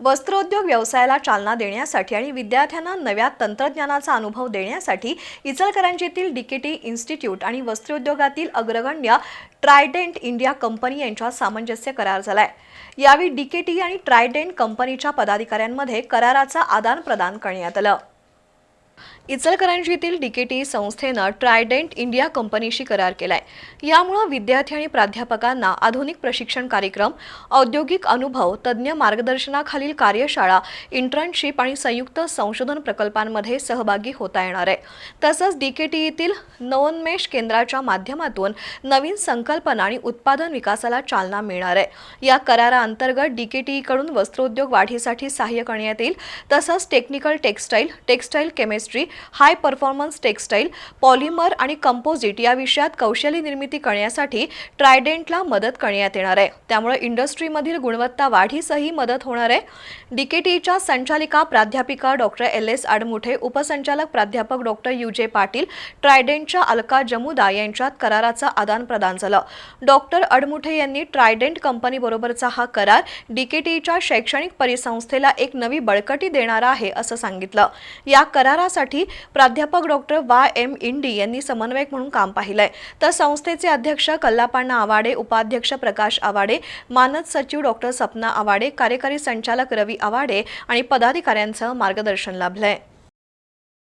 वस्त्रोद्योग व्यवसायाला चालना देण्यासाठी आणि विद्यार्थ्यांना नव्या तंत्रज्ञानाचा अनुभव देण्यासाठी इचलकरंजीतील डीकेटी इन्स्टिट्यूट आणि वस्त्रोद्योगातील अग्रगण्य ट्रायडेंट इंडिया कंपनी यांच्यात सामंजस्य करार झालाय. यावेळी डीकेटी आणि ट्रायडेंट कंपनीच्या पदाधिकाऱ्यांमध्ये कराराचा आदान प्रदान करण्यात आलं. इचलकरंजीतील डीकेटी संस्थेनं ट्रायडेंट इंडिया कंपनीशी करार केलाय. यामुळे विद्यार्थी आणि प्राध्यापकांना आधुनिक प्रशिक्षण कार्यक्रम औद्योगिक अनुभव तज्ज्ञ मार्गदर्शनाखालील कार्यशाळा इंटर्नशिप आणि संयुक्त संशोधन प्रकल्पांमध्ये सहभागी होता येणार आहे. तसंच डीकेटीईतील नवोन्मेष केंद्राच्या माध्यमातून नवीन संकल्पना आणि उत्पादन विकासाला चालना मिळणार आहे. या कराराअंतर्गत डीकेटीईकडून वस्त्रोद्योग वाढीसाठी सहाय्य करण्यात येईल. तसंच technical textile textile chemistry high performance textile polymer आणि कंपोजिट या विषयात कौशल्य निर्मिती करण्यासाठी ट्रायडेंटला मदत करण्यात येणार आहे. त्यामुळे इंडस्ट्रीमधील गुणवत्ता वाढीसही मदत होणार आहे. डीकेटीच्या संचालिका प्राध्यापिका डॉक्टर एल. एस. आडमुठे उपसंचालक प्राध्यापक डॉक्टर यू. जे. पाटील ट्रायडेंटच्या अलका जमुदा यांच्यात कराराचा आदान प्रदान झालं. डॉक्टर अडमुठे यांनी ट्रायडेंट कंपनीबरोबरचा हा करार डीकेटीच्या शैक्षणिक परिसंस्थेला एक नवी बळकटी देणारा आहे असं सांगितलं. या करारासाठी प्राध्यापक डॉक्टर वाय एम इंडी यांनी समन्वयक म्हणून काम पाहिलंय. तर संस्थेचे अध्यक्ष कल्लापाण्णा आवाडे उपाध्यक्ष प्रकाश आवाडे मानद सचिव डॉक्टर सपना आवाडे कार्यकारी संचालक रवी आवाडे आणि पदाधिकाऱ्यांचं मार्गदर्शन लाभलंय.